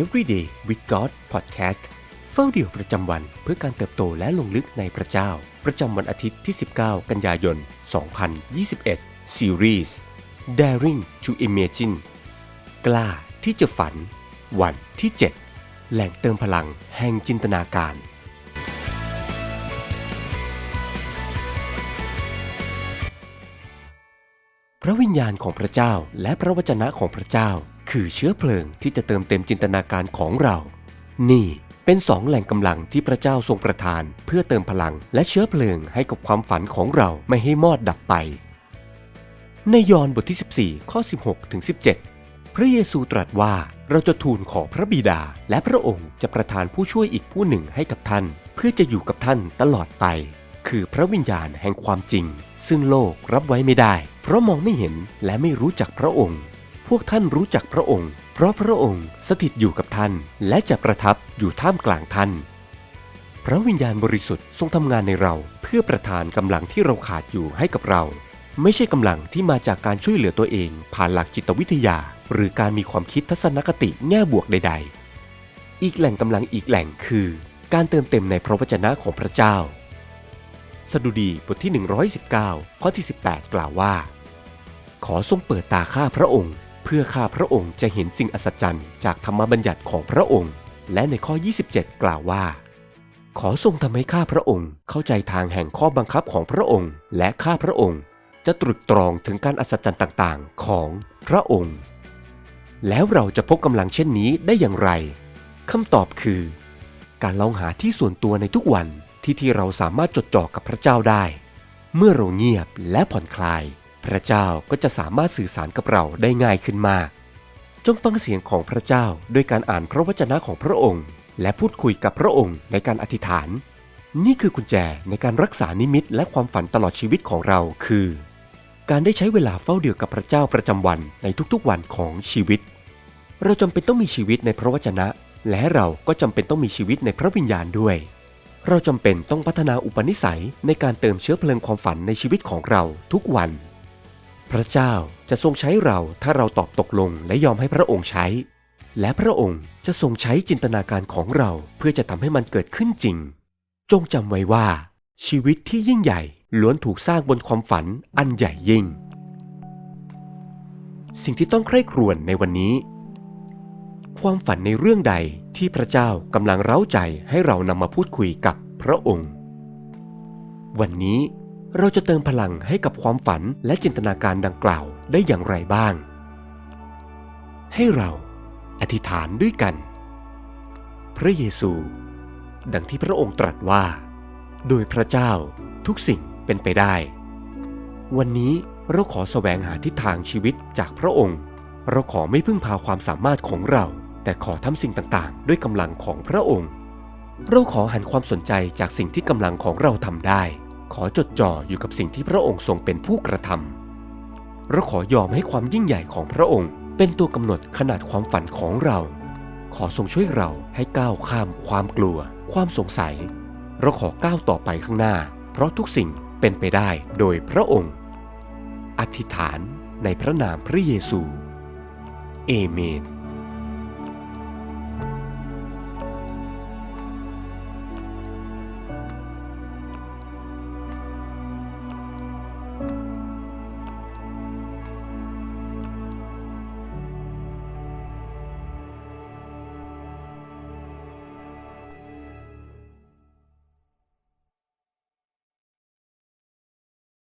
Everyday with God Podcast เฝ้าเดี่ยวประจำวันเพื่อการเติบโตและลงลึกในพระเจ้า ประจำวันอาทิตย์ที่ 19 กันยายน 2021 Series Daring to Imagine กล้าที่จะฝัน วันที่ 7 แหล่งเติมพลังแห่งจินตนาการพระวิญญาณของพระเจ้าและพระวจนะของพระเจ้า คือเชื้อเพลิงที่จะเติมเต็มจินตนาการของเรา นี่เป็นสองแหล่งกำลังที่พระเจ้าทรงประทาน เพื่อเติมพลังและเชื้อเพลิงให้กับความฝันของเราไม่ให้มอดดับไป ในยอห์นบทที่ 14 ข้อ 16 ถึง 17 พระเยซูตรัสว่าเราจะทูลขอพระบิดา และพระองค์จะประทานผู้ช่วยอีกผู้หนึ่งให้กับท่าน เพื่อจะอยู่กับท่านตลอดไป คือพระวิญญาณแห่งความจริง ซึ่งโลกรับไว้ไม่ได้ เพราะมองไม่เห็นและไม่รู้จักพระองค์ พวกท่านรู้จักพระองค์ เพราะพระองค์สถิตอยู่กับท่าน และจะประทับอยู่ท่ามกลางท่าน พระวิญญาณบริสุทธิ์ทรงทำงานในเราเพื่อประทานกำลังที่เราขาดอยู่ให้กับเรา ไม่ใช่กำลังที่มาจากการช่วยเหลือตัวเอง ผ่านหลักจิตวิทยา หรือการมีความคิดทัศนคติแง่บวกใด ๆ อีกแหล่งกำลังอีกแหล่งคือ การเติมเต็มในพระวจนะของพระเจ้าสดุดีบทที่ 119 ข้อที่ 18 กล่าวว่า ขอทรงเปิดตาข้าพระองค์ เพื่อข้าพระองค์จะเห็นสิ่งอัศจรรย์จากธรรมบัญญัติของพระองค์ และในข้อ 27 กล่าวว่า ขอทรงทำให้ข้าพระองค์เข้าใจทางแห่งข้อบังคับของพระองค์ และข้าพระองค์ จะตรึกตรองถึงการอัศจรรย์ต่างๆ ของพระองค์ แล้วเราจะพบกำลังเช่นนี้ได้อย่างไรคำตอบคือ การลองหาที่ส่วนตัวในทุกวันที่ที่เราสามารถจดจ่อกับพระเจ้าได้ เมื่อเราเงียบและผ่อนคลาย พระเจ้าก็จะสามารถสื่อสารกับเราได้ง่ายขึ้นมาก จงฟังเสียงของพระเจ้าด้วยการอ่านพระวจนะของพระองค์ และพูดคุยกับพระองค์ในการอธิษฐาน นี่คือกุญแจในการรักษานิมิตและความฝันตลอดชีวิตของเราคือ การได้ใช้เวลาเฝ้าเดี่ยวกับพระเจ้าประจำวันในทุกๆวันของชีวิต เราจำเป็นต้องมีชีวิตในพระวจนะ และเราก็จำเป็นต้องมีชีวิตในพระวิญญาณด้วย เราจำเป็นต้องพัฒนาอุปนิสัยในการเติมเชื้อเพลิงความฝันในชีวิตของเราทุกวัน พระเจ้าจะทรงใช้เราถ้าเราตอบตกลงและยอมให้พระองค์ใช้ และพระองค์จะทรงใช้จินตนาการของเราเพื่อจะทำให้มันเกิดขึ้นจริง จงจำไว้ว่า ชีวิตที่ยิ่งใหญ่ล้วนถูกสร้างบนความฝันอันใหญ่ยิ่ง สิ่งที่ต้องใคร่ครวญในวันนี้ ความฝันในเรื่องใดที่พระเจ้ากำลังเร้าใจให้เรานำมาพูดคุยกับพระองค์ วันนี้ เราจะเติมพลังให้กับความฝันและจินตนาการดังกล่าวได้อย่างไรบ้าง ให้เราอธิษฐานด้วยกัน พระเยซู ดังที่พระองค์ตรัสว่า โดยพระเจ้าทุกสิ่งเป็นไปได้ วันนี้เราขอแสวงหาทิศทางชีวิตจากพระองค์ เราขอไม่พึ่งพาความสามารถของเรา แต่ขอทำสิ่งต่างๆ ด้วยกำลังของพระองค์ เราขอหันความสนใจจากสิ่งที่กำลังของเราทำได้ ขอจดจ่ออยู่กับสิ่งที่พระองค์ทรงเป็นผู้กระทำเราขอยอมให้ความยิ่งใหญ่ของพระองค์ เป็นตัวกำหนดขนาดความฝันของเรา ขอทรงช่วยเราให้ก้าวข้ามความกลัว ความสงสัยเราขอก้าวต่อไปข้างหน้า เพราะทุกสิ่งเป็นไปได้โดยพระองค์ อธิษฐานในพระนามพระเยซู เอเมน